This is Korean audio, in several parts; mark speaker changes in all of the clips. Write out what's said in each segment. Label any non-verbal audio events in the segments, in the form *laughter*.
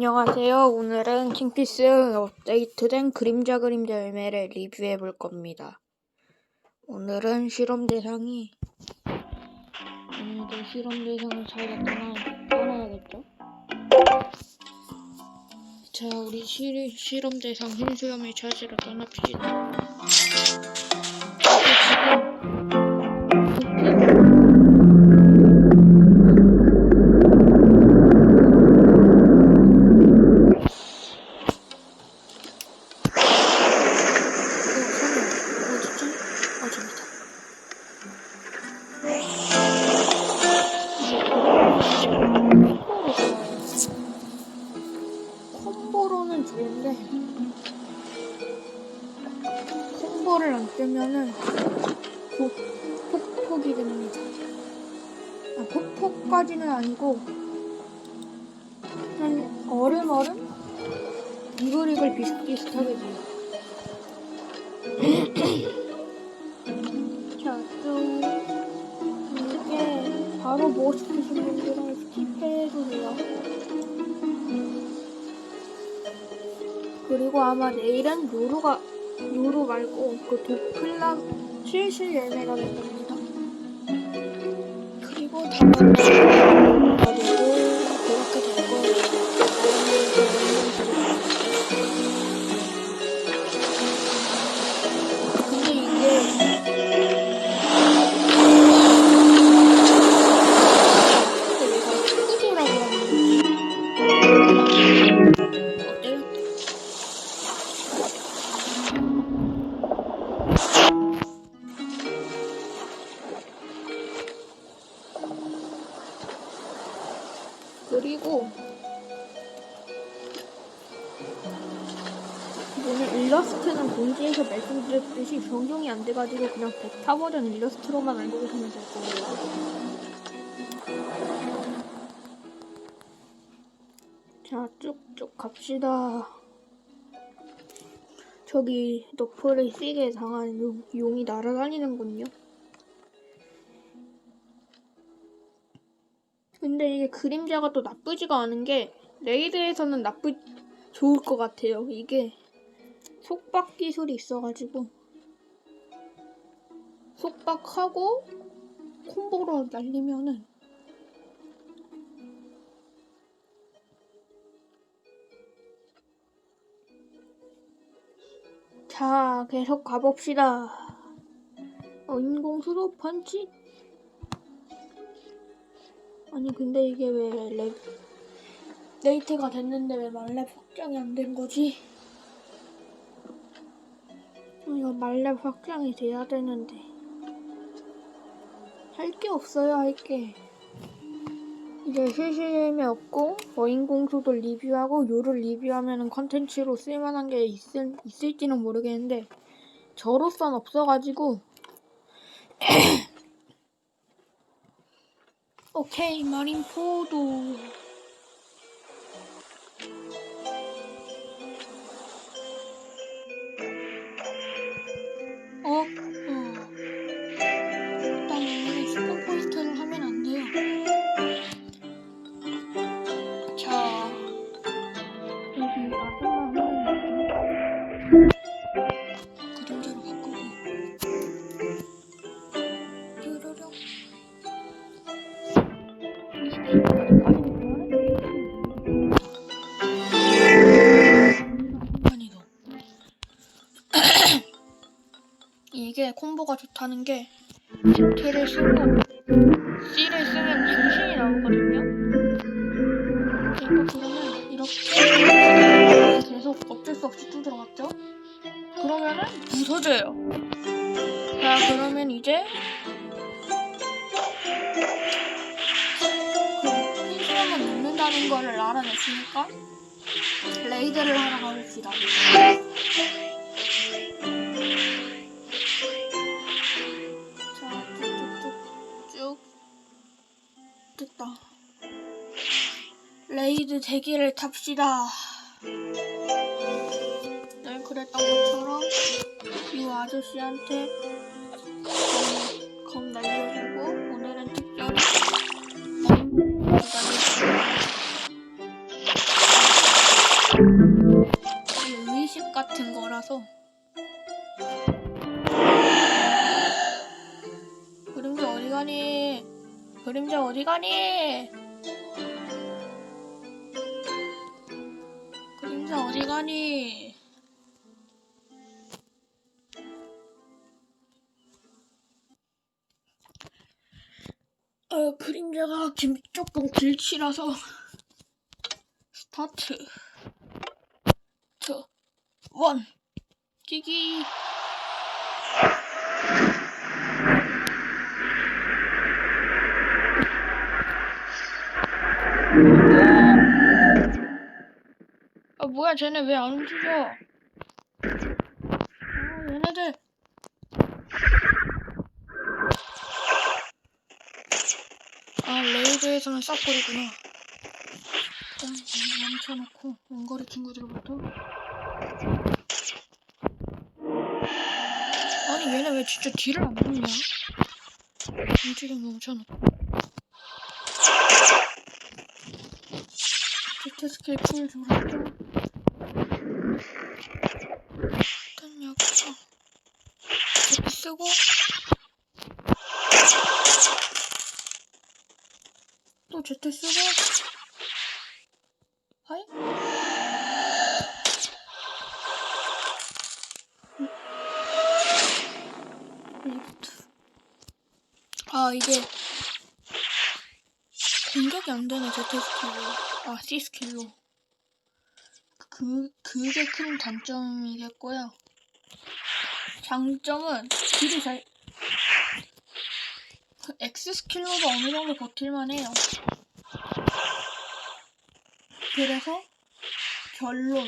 Speaker 1: 안녕하세요. 오늘은 킹피스 업데이트된 그림자 그림자 열매를 리뷰해 볼 겁니다. 오늘은 실험 대상이 오늘도 실험 대상을 찾아 떠나, 떠나야겠죠? 자, 우리 실, 실험 대상 흰수염을 찾으러 떠납시다. 어디 폭폭까지는 아니고 한 얼음 얼음 이글이글 비슷비슷하게 돼요. *clears throat* 자, 또 이게 바로 보고 싶으신 분들은 스킵해도 돼요. 그리고 아마 내일은 요루가 요루 말고 그 도플라 실실 열매가 될 겁니다. 그리 그리고 오늘 일러스트는 본지에서 말씀드렸듯이 변경이 안 돼가지고 그냥 베타 버전 일러스트로만 알고 계시면 될 거예요. 자, 쭉쭉 갑시다. 저기 너프를 세게 당한 용, 용이 날아다니는군요. 근데 이게 그림자가 또 나쁘지가 않은 게 레이드에서는 나쁘 좋을 것 같아요. 이게 속박 기술이 있어가지고 속박하고 콤보로 날리면은 자 계속 가봅시다. 어, 인공수도 펀치? 아니 근데 이게 왜 레, 레이트가 됐는데 왜 말렙 확장이 안 된 거지? 어, 이거 말렙 확장이 돼야 되는데 할 게 없어요 할게 이제 실실임이 없고 어인공수도 리뷰하고 요를 리뷰하면은 컨텐츠로 쓸만한 게 있을, 있을지는 모르겠는데 저로선 없어가지고 *clears throat* 오케이 마린포도 콤보가 좋다는 게 T를 쓰고 C를 쓰면 중심이 나오거든요. 이거 그러면 이렇게 계속 어쩔 수 없이 쭉 들어갔죠? 그러면은 부서져요. 자, 그러면 이제 그 흰수염을 넣는다는 거를 알아냈으니까 레이드를 하러 가봅시다. 레이드 대기를 탑시다. 늘 그랬던 것처럼 이 아저씨한테 검 날려주고 오늘은 특별히 이 의식 같은 거라서 그림자 어디 가니? 그림자 어디 가니? 그림자 어디 가니? 어, 그림자가 김, 조금 길치라서. 스타트. 투, 원. 아 뭐야 쟤네 왜 안 움직여? 아 얘네들. 아 레이드에서는 싹버리구나. 일단 멈춰놓고 원거리 친구들부터. 아니 얘네 왜 진짜 뒤를 안 보냐? 움직임 멈춰놓고. 제트 스킬 풀 돌았죠 일단 여기서 제트 쓰고 또 제트 쓰고? 하이? 아 이게 공격이 안 되네 제트 스킬로. 아 C 스킬로. 그 그게 큰 단점이겠고요 장점은 딜이 잘그 X 스킬로도 어느 정도 버틸만 해요 그래서 결론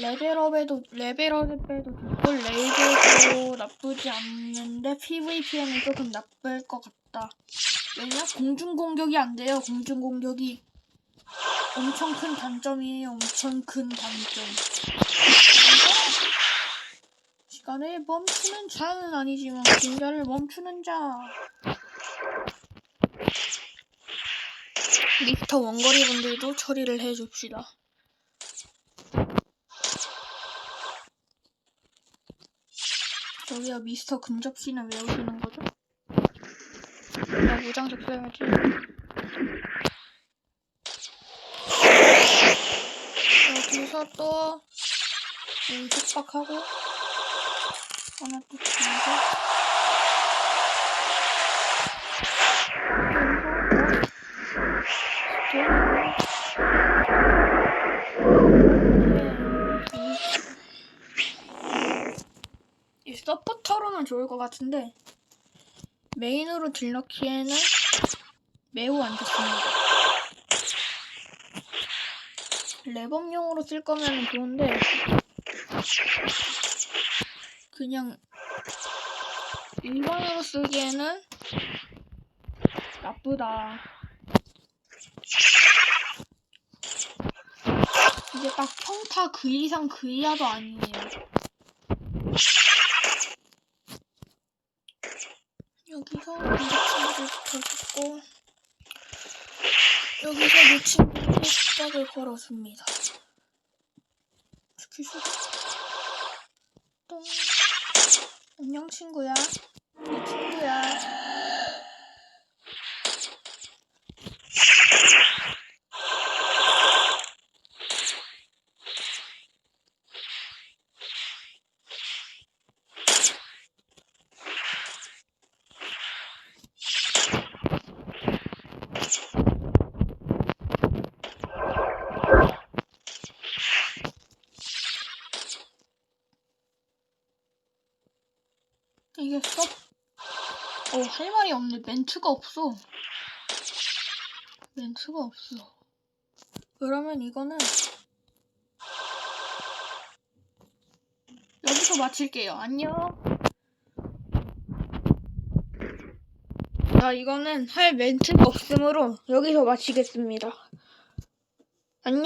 Speaker 1: 레벨업에도 레벨업에도 좋고 레이드도 나쁘지 않는데 PVP에는 조금 나쁠 것 같다. 왜냐? 공중 공격이 안 돼요. 공중 공격이 엄청 큰 단점이에요. 엄청 큰 단점. 시간을 멈추는 자는 아니지만 긴자를 멈추는 자. 미스터 원거리 분들도 처리를 해줍시다. 저기요 미스터 근접시는 왜 오시는 거죠? 나 무장색 써야지. 여기서 또 여기 속박하고 하나 또 이 서포터로는 좋을 것 같은데 메인으로 딜 넣기에는 매우 안 좋습니다. 랩업용으로 쓸 거면 좋은데 그냥 일반으로 쓰기에는 나쁘다. 이게 딱 평타 그 이상 그 이하도 아니에요. 여기서 이 친구를 붙여줬고 여기서 이 친구를 시작을 걸어줍니다. 스키슈 똥 안녕 친구야. 내 친구야 이게 써? 어, 할 말이 없네. 멘트가 없어. 멘트가 없어. 그러면 이거는 여기서 마칠게요. 안녕. 자, 이거는 할 멘트가 없으므로 여기서 마치겠습니다. 안녕.